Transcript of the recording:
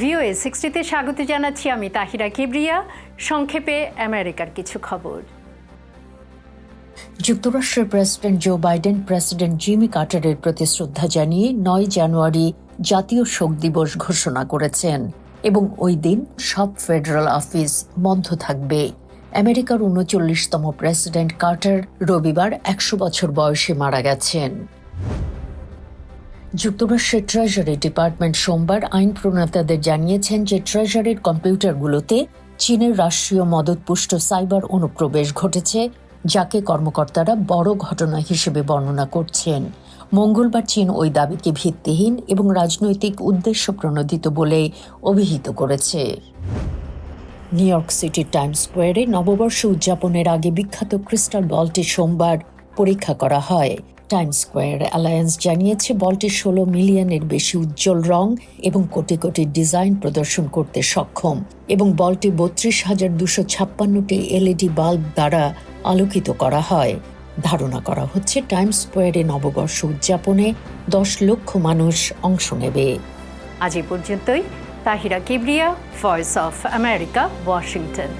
VOA সিক্সটিতে স্বাগত জানাচ্ছি আমি তাহিরা কিবরিয়া। সংক্ষেপে আমেরিকার কিছু খবর। যুক্তরাষ্ট্রের president Joe Biden, president Jimmy কার্টারের প্রতি শ্রদ্ধা জানিয়ে নয় জানুয়ারি জাতীয় শোক দিবস ঘোষণা করেছেন এবং ওই দিন সব ফেডারেল অফিস বন্ধ থাকবে। আমেরিকার উনচল্লিশতম প্রেসিডেন্ট কার্টার রবিবার একশো বছর বয়সে মারা গেছেন। যুক্তরাষ্ট্রের ট্রেজারি ডিপার্টমেন্ট সোমবার আইন প্রণেতাদের জানিয়েছেন যে ট্রেজারির কম্পিউটারগুলোতে চীনের রাষ্ট্রীয় মদতপুষ্ট সাইবার অনুপ্রবেশ ঘটেছে, যাকে কর্মকর্তারা বড় ঘটনা হিসেবে বর্ণনা করছেন। মঙ্গলবার চীন ওই দাবিকে ভিত্তিহীন এবং রাজনৈতিক উদ্দেশ্য প্রণোদিত বলে অভিহিত করেছে। নিউ ইয়র্ক সিটির টাইম স্কোয়ারে নববর্ষ উদযাপনের আগে বিখ্যাত ক্রিস্টাল বলটি সোমবার পরীক্ষা করা হয়। টাইম স্কোয়ার অ্যালায়েন্স জানিয়েছে, বলটি ষোলো মিলিয়নের বেশি উজ্জ্বল রং এবং কোটি কোটি ডিজাইন প্রদর্শন করতে সক্ষম এবং বলটি বত্রিশ হাজার দুশো ছাপ্পান্নটি এলইডি বাল্ব দ্বারা আলোকিত করা হয়। ধারণা করা হচ্ছে টাইম স্কোয়ারে নববর্ষ উদযাপনে দশ লক্ষ মানুষ অংশ নেবে। আজ এই পর্যন্তই। Tahira Kibria, voice of America, Washington.